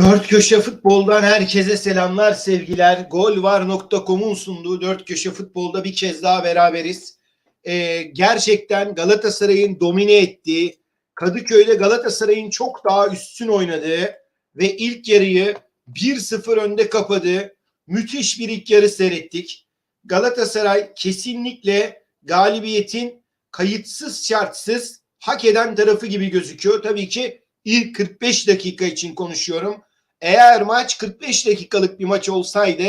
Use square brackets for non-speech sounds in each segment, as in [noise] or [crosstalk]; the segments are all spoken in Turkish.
Dört Köşe Futbol'dan herkese selamlar, sevgiler. Golvar.com'un sunduğu Dört Köşe Futbol'da bir kez daha beraberiz. Ee, gerçekten Galatasaray'ın domine ettiği, Kadıköy'de Galatasaray'ın çok daha üstün oynadığı ve ilk yarıyı 1-0 önde kapadığı müthiş bir ilk yarı seyrettik. Galatasaray kesinlikle galibiyetin kayıtsız şartsız hak eden tarafı gibi gözüküyor. Tabii ki ilk 45 dakika için konuşuyorum. Eğer maç 45 dakikalık bir maç olsaydı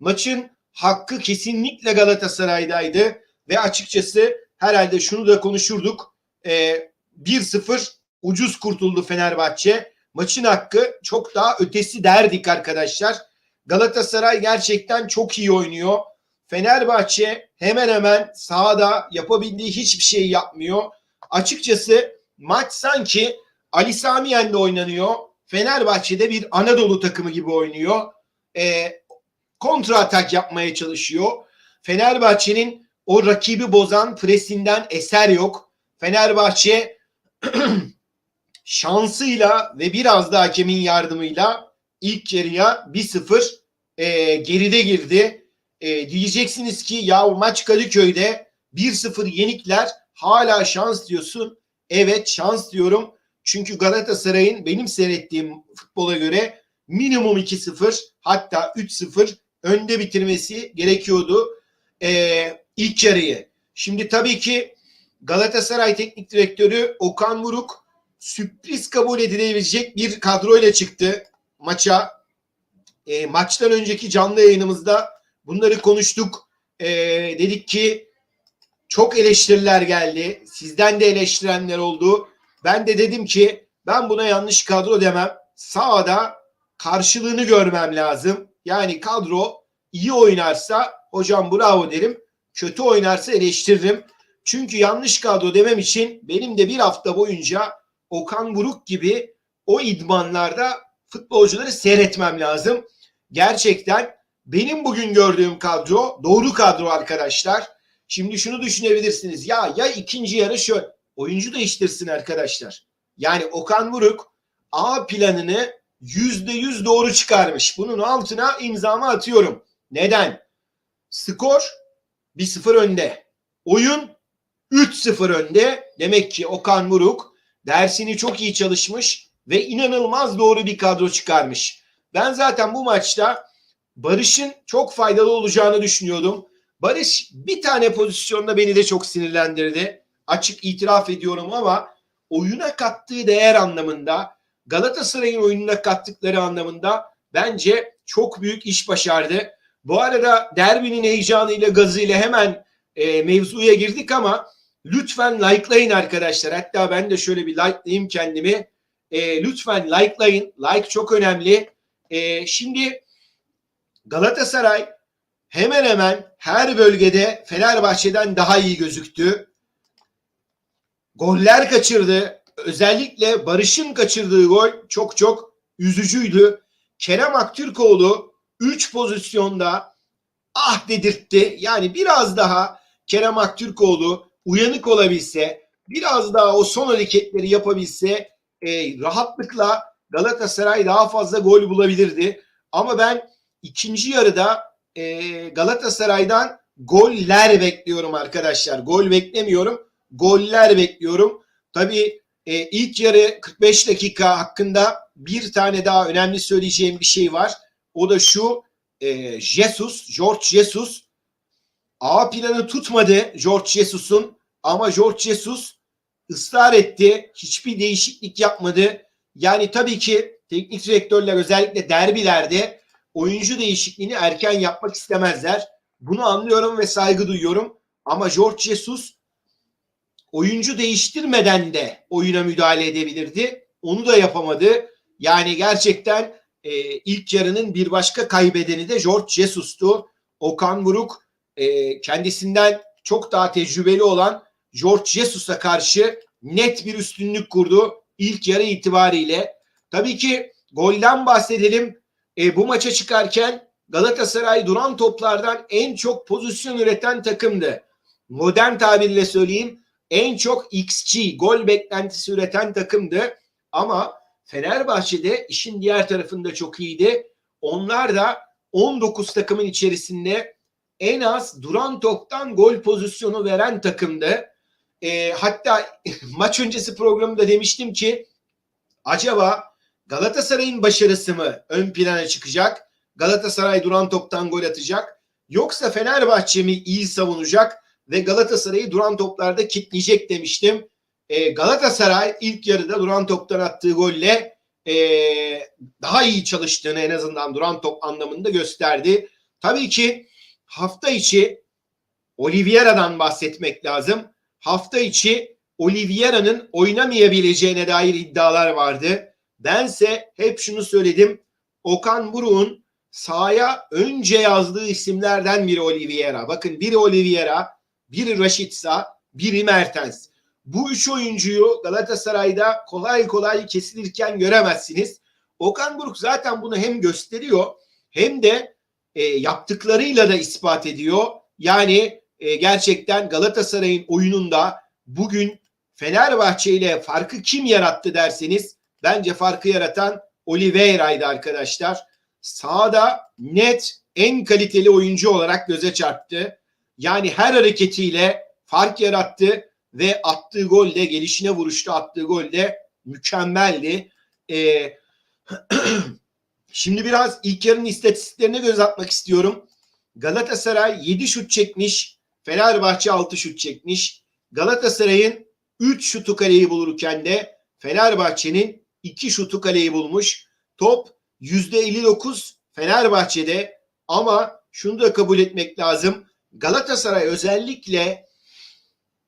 maçın hakkı kesinlikle Galatasaray'daydı ve açıkçası herhalde şunu da konuşurduk. Ee, 1-0 ucuz kurtuldu Fenerbahçe. Maçın hakkı çok daha ötesi derdik arkadaşlar. Galatasaray gerçekten çok iyi oynuyor. Fenerbahçe hemen hemen sahada yapabildiği hiçbir şey yapmıyor. Açıkçası maç sanki Ali Sami Yen'de oynanıyor. Fenerbahçe'de bir Anadolu takımı gibi oynuyor. E, kontra atak yapmaya çalışıyor. Fenerbahçe'nin o rakibi bozan presinden eser yok. Fenerbahçe [clears throat] şansıyla ve biraz da hakemin yardımıyla ilk yarıya 1-0 e, geride girdi. E, diyeceksiniz ki ya maç Kadıköy'de 1-0 yenikler hala şans diyorsun. Evet şans diyorum. Çünkü Galatasaray'ın benim seyrettiğim futbola göre minimum 2-0 hatta 3-0 önde bitirmesi gerekiyordu ee, ilk yarıyı. Şimdi tabii ki Galatasaray Teknik Direktörü Okan Buruk sürpriz kabul edilebilecek bir kadroyla çıktı maça. E, maçtan önceki canlı yayınımızda bunları konuştuk. E, dedik ki çok eleştiriler geldi. Sizden de eleştirenler oldu. Ben de dedim ki ben buna yanlış kadro demem. Sağda karşılığını görmem lazım. Yani kadro iyi oynarsa hocam bravo derim. Kötü oynarsa eleştiririm. Çünkü yanlış kadro demem için benim de bir hafta boyunca Okan Buruk gibi o idmanlarda futbolcuları seyretmem lazım. Gerçekten benim bugün gördüğüm kadro doğru kadro arkadaşlar. Şimdi şunu düşünebilirsiniz. Ya ya ikinci yarı şöyle oyuncu değiştirsin arkadaşlar. Yani Okan Buruk A planını yüzde yüz doğru çıkarmış. Bunun altına imzamı atıyorum. Neden? Skor 1-0 önde. Oyun 3-0 önde. Demek ki Okan Buruk dersini çok iyi çalışmış ve inanılmaz doğru bir kadro çıkarmış. Ben zaten bu maçta Barış'ın çok faydalı olacağını düşünüyordum. Barış bir tane pozisyonda beni de çok sinirlendirdi. Açık itiraf ediyorum ama oyuna kattığı değer anlamında Galatasaray'ın oyununa kattıkları anlamında bence çok büyük iş başardı. Bu arada derbinin heyecanıyla gazıyla hemen e, mevzuya girdik ama lütfen likelayın arkadaşlar. Hatta ben de şöyle bir likelayayım kendimi. E, lütfen likelayın. Like çok önemli. E, şimdi Galatasaray hemen hemen her bölgede Fenerbahçe'den daha iyi gözüktü. Goller kaçırdı. Özellikle Barış'ın kaçırdığı gol çok çok üzücüydü. Kerem Aktürkoğlu 3 pozisyonda ah dedirtti. Yani biraz daha Kerem Aktürkoğlu uyanık olabilse, biraz daha o son hareketleri yapabilse e, rahatlıkla Galatasaray daha fazla gol bulabilirdi. Ama ben ikinci yarıda e, Galatasaray'dan goller bekliyorum arkadaşlar. Gol beklemiyorum. Goller bekliyorum. Tabii e, ilk yarı 45 dakika hakkında bir tane daha önemli söyleyeceğim bir şey var. O da şu e, Jesus, George Jesus A planı tutmadı George Jesus'un ama George Jesus ısrar etti. Hiçbir değişiklik yapmadı. Yani tabii ki teknik direktörler özellikle derbilerde oyuncu değişikliğini erken yapmak istemezler. Bunu anlıyorum ve saygı duyuyorum. Ama George Jesus oyuncu değiştirmeden de oyuna müdahale edebilirdi. Onu da yapamadı. Yani gerçekten e, ilk yarının bir başka kaybedeni de George Jesus'tu. Okan Buruk e, kendisinden çok daha tecrübeli olan George Jesus'a karşı net bir üstünlük kurdu ilk yarı itibariyle. Tabii ki golden bahsedelim. E, bu maça çıkarken Galatasaray duran toplardan en çok pozisyon üreten takımdı. Modern tabirle söyleyeyim en çok XG gol beklentisi üreten takımdı. Ama Fenerbahçe'de işin diğer tarafında çok iyiydi. Onlar da 19 takımın içerisinde en az duran toptan gol pozisyonu veren takımdı. E, hatta [laughs] maç öncesi programında demiştim ki acaba Galatasaray'ın başarısı mı ön plana çıkacak? Galatasaray duran toptan gol atacak. Yoksa Fenerbahçe mi iyi savunacak ve Galatasaray'ı duran toplarda kitleyecek demiştim. E, Galatasaray ilk yarıda duran toptan attığı golle e, daha iyi çalıştığını en azından duran top anlamında gösterdi. Tabii ki hafta içi Oliveira'dan bahsetmek lazım. Hafta içi Oliveira'nın oynamayabileceğine dair iddialar vardı. Bense hep şunu söyledim. Okan Buruk'un sahaya önce yazdığı isimlerden biri Oliveira. Bakın biri Oliveira, biri Raşitsa, biri Mertens. Bu üç oyuncuyu Galatasaray'da kolay kolay kesilirken göremezsiniz. Okan Buruk zaten bunu hem gösteriyor hem de e, yaptıklarıyla da ispat ediyor. Yani e, gerçekten Galatasaray'ın oyununda bugün Fenerbahçe ile farkı kim yarattı derseniz bence farkı yaratan Oliveira'ydı arkadaşlar. Sağda net en kaliteli oyuncu olarak göze çarptı. Yani her hareketiyle fark yarattı ve attığı gol de gelişine vuruşta attığı gol de mükemmeldi. Ee, [clears throat] şimdi biraz ilk yarının istatistiklerine göz atmak istiyorum. Galatasaray 7 şut çekmiş. Fenerbahçe 6 şut çekmiş. Galatasaray'ın 3 şutu kaleyi bulurken de Fenerbahçe'nin 2 şutu kaleyi bulmuş. Top %59 Fenerbahçe'de ama şunu da kabul etmek lazım. Galatasaray özellikle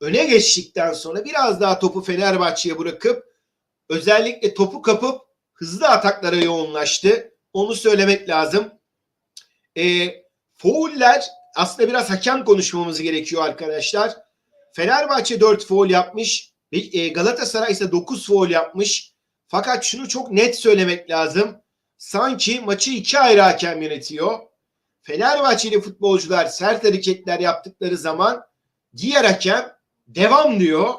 öne geçtikten sonra biraz daha topu Fenerbahçe'ye bırakıp özellikle topu kapıp hızlı ataklara yoğunlaştı. Onu söylemek lazım. E, fauller aslında biraz hakem konuşmamız gerekiyor arkadaşlar. Fenerbahçe 4 foul yapmış. E, Galatasaray ise 9 foul yapmış. Fakat şunu çok net söylemek lazım. Sanki maçı iki ayrı hakem yönetiyor. Fenerbahçeli futbolcular sert hareketler yaptıkları zaman diğer hakem devam diyor.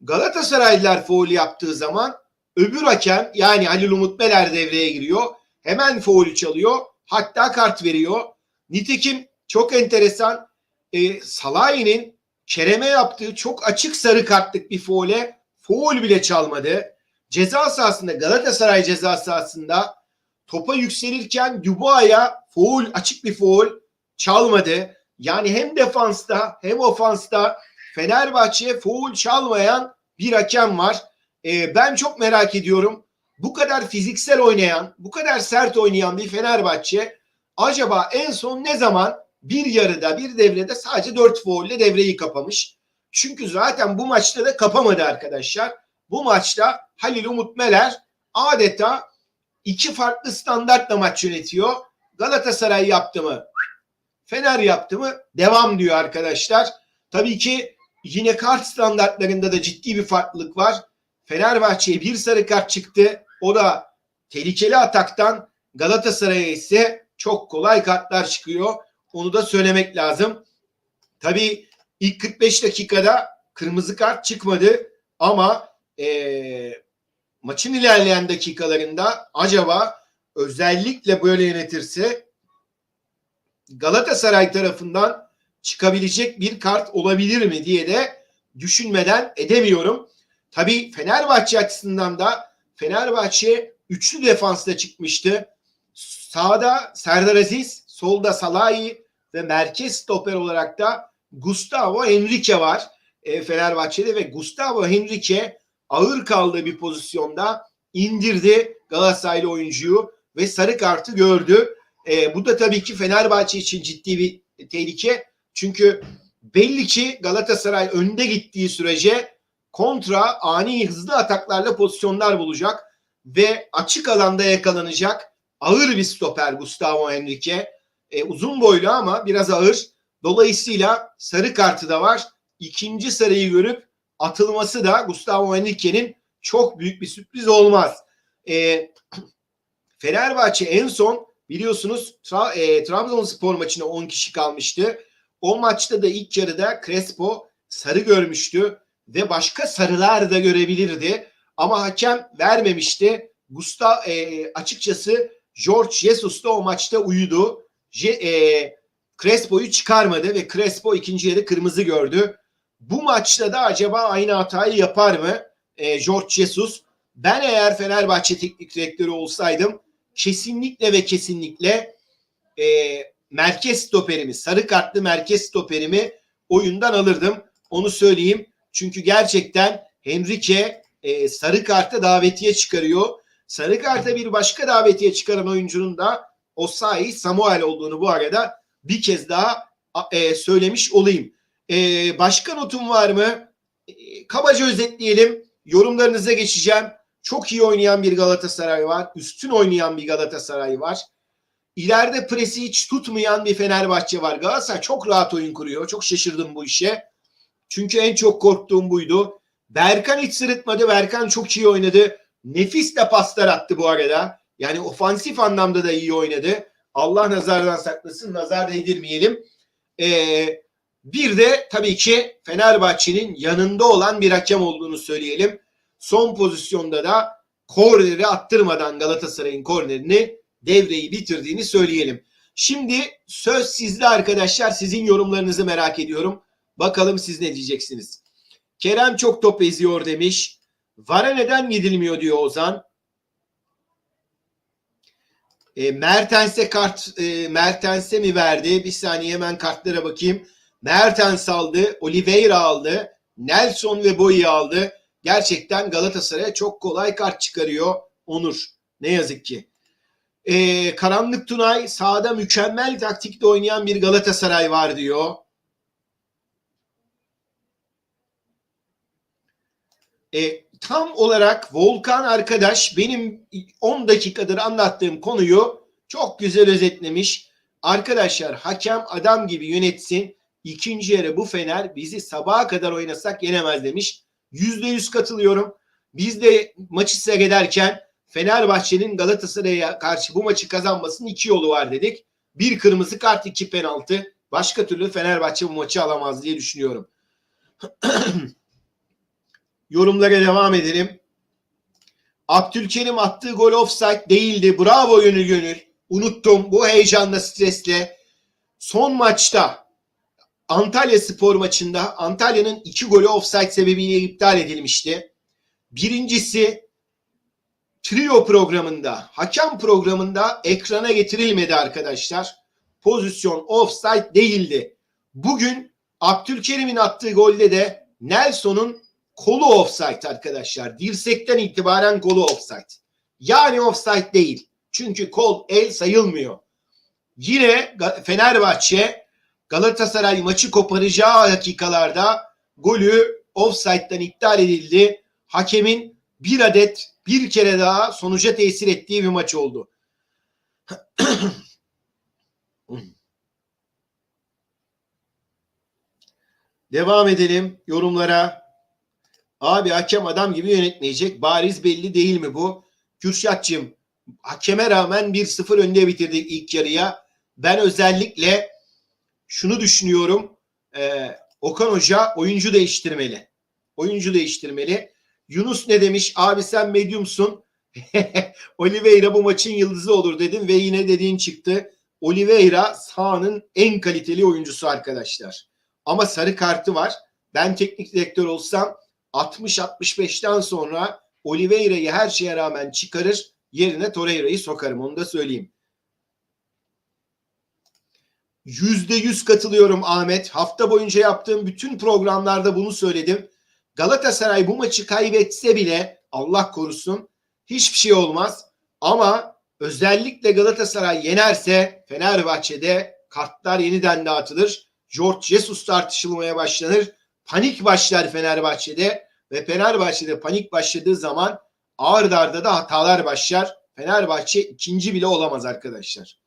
Galatasaraylılar foul yaptığı zaman öbür hakem yani Halil Umut Beler devreye giriyor. Hemen foul'ü çalıyor. Hatta kart veriyor. Nitekim çok enteresan e, Salahi'nin Kerem'e yaptığı çok açık sarı kartlık bir foul'e foul bile çalmadı. Ceza sahasında Galatasaray ceza sahasında topa yükselirken Dubois'a foul açık bir foul çalmadı. Yani hem defansta hem ofansta Fenerbahçe'ye foul çalmayan bir hakem var. Ee, ben çok merak ediyorum. Bu kadar fiziksel oynayan, bu kadar sert oynayan bir Fenerbahçe acaba en son ne zaman bir yarıda, bir devrede sadece dört foul ile devreyi kapamış? Çünkü zaten bu maçta da kapamadı arkadaşlar. Bu maçta Halil Umut Meler adeta iki farklı standartla maç yönetiyor. Galatasaray yaptı mı? Fener yaptı mı? Devam diyor arkadaşlar. Tabii ki yine kart standartlarında da ciddi bir farklılık var. Fenerbahçe'ye bir sarı kart çıktı. O da tehlikeli ataktan Galatasaray'a ise çok kolay kartlar çıkıyor. Onu da söylemek lazım. Tabii ilk 45 dakikada kırmızı kart çıkmadı ama ee, maçın ilerleyen dakikalarında acaba özellikle böyle yönetirse Galatasaray tarafından çıkabilecek bir kart olabilir mi diye de düşünmeden edemiyorum. Tabii Fenerbahçe açısından da Fenerbahçe üçlü defansla çıkmıştı. Sağda Serdar Aziz, solda Salahi ve merkez stoper olarak da Gustavo Henrique var e, Fenerbahçe'de ve Gustavo Henrique ağır kaldığı bir pozisyonda indirdi Galatasaraylı oyuncuyu ve sarı kartı gördü. E, bu da tabii ki Fenerbahçe için ciddi bir tehlike. Çünkü belli ki Galatasaray önde gittiği sürece kontra ani hızlı ataklarla pozisyonlar bulacak ve açık alanda yakalanacak ağır bir stoper Gustavo Henrique. E, uzun boylu ama biraz ağır. Dolayısıyla sarı kartı da var. İkinci sarıyı görüp atılması da Gustavo Henrique'nin çok büyük bir sürpriz olmaz. E, Fenerbahçe en son biliyorsunuz Tra e, Trabzonspor maçına 10 kişi kalmıştı. O maçta da ilk yarıda Crespo sarı görmüştü ve başka sarılar da görebilirdi. Ama hakem vermemişti. Gustav e, açıkçası George Jesus da o maçta uyudu. Je, e, Crespo'yu çıkarmadı ve Crespo ikinci yarı kırmızı gördü. Bu maçta da acaba aynı hatayı yapar mı e, George Jesus? Ben eğer Fenerbahçe teknik direktörü olsaydım kesinlikle ve kesinlikle e, merkez stoperimi, sarı kartlı merkez stoperimi oyundan alırdım. Onu söyleyeyim. Çünkü gerçekten Henrique e, sarı karta davetiye çıkarıyor. Sarı karta bir başka davetiye çıkaran oyuncunun da Osayi Samuel olduğunu bu arada bir kez daha e, söylemiş olayım. E, başka notum var mı? E, kabaca özetleyelim. Yorumlarınıza geçeceğim. Çok iyi oynayan bir Galatasaray var. Üstün oynayan bir Galatasaray var. İleride presi hiç tutmayan bir Fenerbahçe var. Galatasaray çok rahat oyun kuruyor. Çok şaşırdım bu işe. Çünkü en çok korktuğum buydu. Berkan hiç sırıtmadı. Berkan çok iyi oynadı. Nefis de paslar attı bu arada. Yani ofansif anlamda da iyi oynadı. Allah nazardan saklasın. Nazar değdirmeyelim. Ee, bir de tabii ki Fenerbahçe'nin yanında olan bir hakem olduğunu söyleyelim. Son pozisyonda da korneri attırmadan Galatasaray'ın kornerini devreyi bitirdiğini söyleyelim. Şimdi söz sizde arkadaşlar. Sizin yorumlarınızı merak ediyorum. Bakalım siz ne diyeceksiniz? Kerem çok top eziyor demiş. Vara neden gidilmiyor diyor Ozan. E, Mertens'e kart e, Mertens'e mi verdi? Bir saniye hemen kartlara bakayım. Mertens aldı, Oliveira aldı, Nelson ve Boyi aldı. Gerçekten Galatasaray'a çok kolay kart çıkarıyor Onur. Ne yazık ki. E, Karanlık Tunay sahada mükemmel taktikle oynayan bir Galatasaray var diyor. E, tam olarak Volkan arkadaş benim 10 dakikadır anlattığım konuyu çok güzel özetlemiş. Arkadaşlar hakem adam gibi yönetsin. İkinci yarı bu Fener bizi sabaha kadar oynasak yenemez demiş. Yüzde yüz katılıyorum. Biz de maçı seyrederken Fenerbahçe'nin Galatasaray'a karşı bu maçı kazanmasının iki yolu var dedik. Bir kırmızı kart, iki penaltı. Başka türlü Fenerbahçe bu maçı alamaz diye düşünüyorum. [clears throat] Yorumlara devam edelim. Abdülkerim attığı gol offside değildi. Bravo Gönül Gönül. Unuttum bu heyecanla stresle. Son maçta Antalya spor maçında Antalya'nın iki golü offside sebebiyle iptal edilmişti. Birincisi trio programında, hakem programında ekrana getirilmedi arkadaşlar. Pozisyon offside değildi. Bugün Abdülkerim'in attığı golde de Nelson'un kolu offside arkadaşlar. Dirsekten itibaren kolu offside. Yani offside değil. Çünkü kol el sayılmıyor. Yine Fenerbahçe Galatasaray maçı koparacağı dakikalarda golü offside'den iptal edildi. Hakemin bir adet bir kere daha sonuca tesir ettiği bir maç oldu. [clears throat] Devam edelim yorumlara. Abi hakem adam gibi yönetmeyecek. Bariz belli değil mi bu? Kürşatçım hakeme rağmen 1-0 önde bitirdik ilk yarıya. Ben özellikle şunu düşünüyorum. E, Okan Hoca oyuncu değiştirmeli. Oyuncu değiştirmeli. Yunus ne demiş? Abi sen medyumsun. [laughs] Oliveira bu maçın yıldızı olur dedim ve yine dediğin çıktı. Oliveira sahanın en kaliteli oyuncusu arkadaşlar. Ama sarı kartı var. Ben teknik direktör olsam 60-65'ten sonra Oliveira'yı her şeye rağmen çıkarır. Yerine Torreira'yı sokarım. Onu da söyleyeyim. Yüzde yüz katılıyorum Ahmet. Hafta boyunca yaptığım bütün programlarda bunu söyledim. Galatasaray bu maçı kaybetse bile Allah korusun hiçbir şey olmaz. Ama özellikle Galatasaray yenerse Fenerbahçe'de kartlar yeniden dağıtılır. George Jesus tartışılmaya başlanır. Panik başlar Fenerbahçe'de ve Fenerbahçe'de panik başladığı zaman ağır arda da hatalar başlar. Fenerbahçe ikinci bile olamaz arkadaşlar.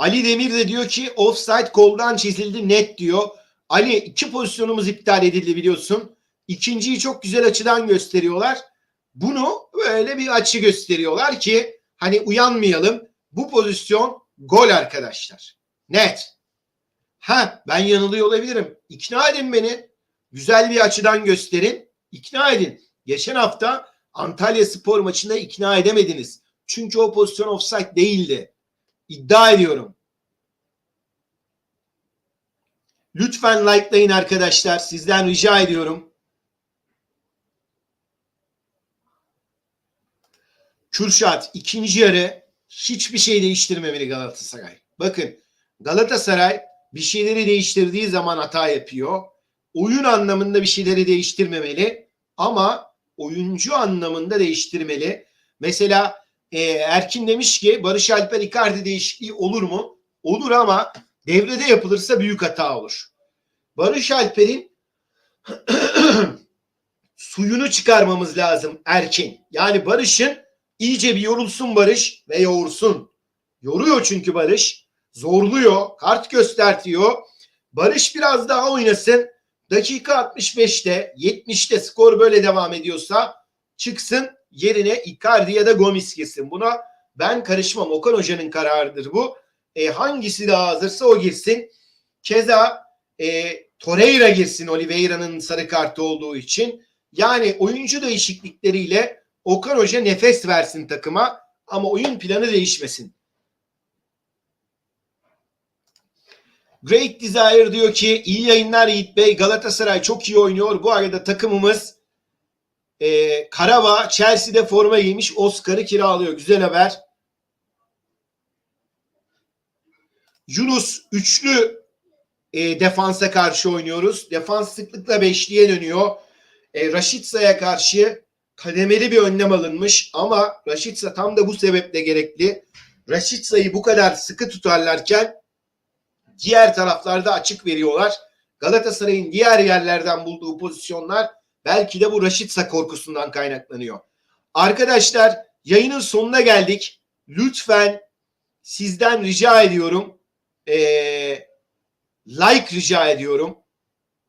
Ali Demir de diyor ki offside koldan çizildi net diyor. Ali iki pozisyonumuz iptal edildi biliyorsun. İkinciyi çok güzel açıdan gösteriyorlar. Bunu böyle bir açı gösteriyorlar ki hani uyanmayalım. Bu pozisyon gol arkadaşlar. Net. Ha ben yanılıyor olabilirim. İkna edin beni. Güzel bir açıdan gösterin. İkna edin. Geçen hafta Antalya Spor maçında ikna edemediniz. Çünkü o pozisyon offside değildi. İddia ediyorum. Lütfen likelayın arkadaşlar. Sizden rica ediyorum. Kürşat ikinci yarı hiçbir şey değiştirmemeli Galatasaray. Bakın Galatasaray bir şeyleri değiştirdiği zaman hata yapıyor. Oyun anlamında bir şeyleri değiştirmemeli ama oyuncu anlamında değiştirmeli. Mesela e, Erkin demiş ki Barış Alper Icardi değişikliği olur mu? Olur ama devrede yapılırsa büyük hata olur. Barış Alper'in [clears throat] suyunu çıkarmamız lazım Erkin. Yani Barış'ın iyice bir yorulsun Barış ve yoğursun. Yoruyor çünkü Barış. Zorluyor, kart göstertiyor. Barış biraz daha oynasın. Dakika 65'te, 70'te skor böyle devam ediyorsa çıksın yerine Icardi ya da Gomis girsin. Buna ben karışmam. Okan Hoca'nın kararıdır bu. E, hangisi daha hazırsa o girsin. Keza e, Torreira girsin Oliveira'nın sarı kartı olduğu için. Yani oyuncu değişiklikleriyle Okan Hoca nefes versin takıma ama oyun planı değişmesin. Great Desire diyor ki iyi yayınlar Yiğit Bey. Galatasaray çok iyi oynuyor. Bu arada takımımız e, Karabağ Chelsea'de forma giymiş. Oscar'ı kiralıyor. Güzel haber. Yunus üçlü e, defansa karşı oynuyoruz. Defans sıklıkla beşliğe dönüyor. E, Raşitsa'ya karşı kademeli bir önlem alınmış ama Raşitsa tam da bu sebeple gerekli. Raşitsa'yı bu kadar sıkı tutarlarken diğer taraflarda açık veriyorlar. Galatasaray'ın diğer yerlerden bulduğu pozisyonlar belki de bu Raşitsa korkusundan kaynaklanıyor. Arkadaşlar yayının sonuna geldik. Lütfen sizden rica ediyorum. Ee, like rica ediyorum.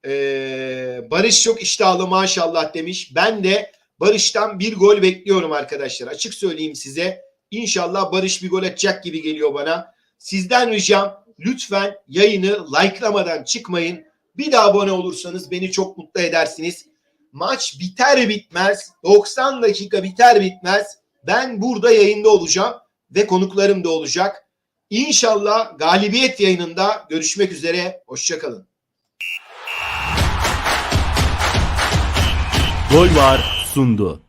Ee, Barış çok iştahlı maşallah demiş. Ben de Barış'tan bir gol bekliyorum arkadaşlar. Açık söyleyeyim size. İnşallah Barış bir gol atacak gibi geliyor bana. Sizden ricam lütfen yayını likelamadan çıkmayın. Bir daha abone olursanız beni çok mutlu edersiniz. Maç biter bitmez 90 dakika biter bitmez ben burada yayında olacağım ve konuklarım da olacak. İnşallah galibiyet yayınında görüşmek üzere. Hoşçakalın. Gol var sundu.